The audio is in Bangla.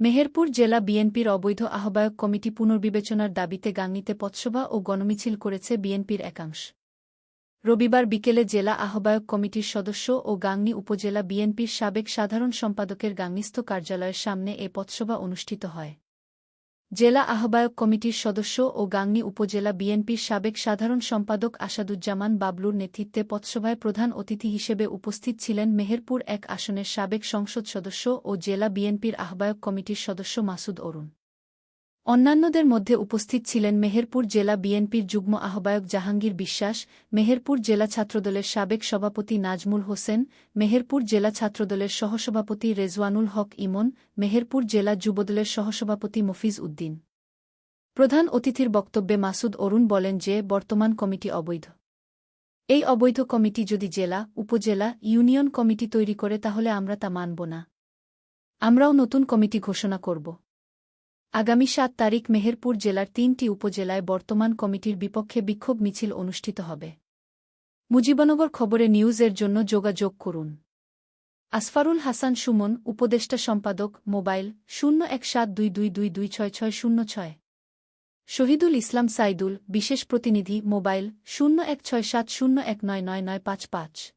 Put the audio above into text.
মেহেরপুর জেলা বিএনপির অবৈধ আহ্বায়ক কমিটি পুনর্বিবেচনার দাবিতে গাংনিতে পথসভা ও গণমিছিল করেছে বিএনপির একাংশ। রবিবার বিকেলে জেলা আহ্বায়ক কমিটির সদস্য ও গাংনি উপজেলা বিএনপির সাবেক সাধারণ সম্পাদকের গাংনিস্থ কার্যালয়ের সামনে এ পথসভা অনুষ্ঠিত হয়। জেলা আহ্বায়ক কমিটির সদস্য ও গাংনী উপজেলা বিএনপির সাবেক সাধারণ সম্পাদক আসাদুজ্জামান বাবলুর নেতৃত্বে পথসভায় প্রধান অতিথি হিসেবে উপস্থিত ছিলেন মেহেরপুর এক আসনের সাবেক সংসদ সদস্য ও জেলা বিএনপির আহ্বায়ক কমিটির সদস্য মাসুদ অরুণ। অন্যান্যদের মধ্যে উপস্থিত ছিলেন মেহেরপুর জেলা বিএনপির যুগ্ম আহ্বায়ক জাহাঙ্গীর বিশ্বাস, মেহেরপুর জেলা ছাত্রদলের সাবেক সভাপতি নাজমুল হোসেন, মেহেরপুর জেলা ছাত্রদলের সহসভাপতি রেজওয়ানুল হক ইমন, মেহেরপুর জেলা যুবদলের সহসভাপতি মফিজ উদ্দিন। প্রধান অতিথির বক্তব্যে মাসুদ অরুণ বলেন যে, বর্তমান কমিটি অবৈধ। এই অবৈধ কমিটি যদি জেলা, উপজেলা, ইউনিয়ন কমিটি তৈরি করে, তাহলে আমরা তা মানব না। আমরাও নতুন কমিটি ঘোষণা করব। আগামী সাত তারিখ মেহেরপুর জেলার তিনটি উপজেলায় বর্তমান কমিটির বিপক্ষে বিক্ষোভ মিছিল অনুষ্ঠিত হবে। মুজিবনগর খবরে নিউজের জন্য যোগাযোগ করুন। আসফারুল হাসান সুমন, উপদেষ্টা সম্পাদক, মোবাইল শূন্য এক সাত দুই দুই দুই দুই ছয় ছয় শূন্য ছয়। শহীদুল ইসলাম সাইদুল, বিশেষ প্রতিনিধি, মোবাইল শূন্য এক ছয় সাত শূন্য এক নয় নয় নয় পাঁচ পাঁচ।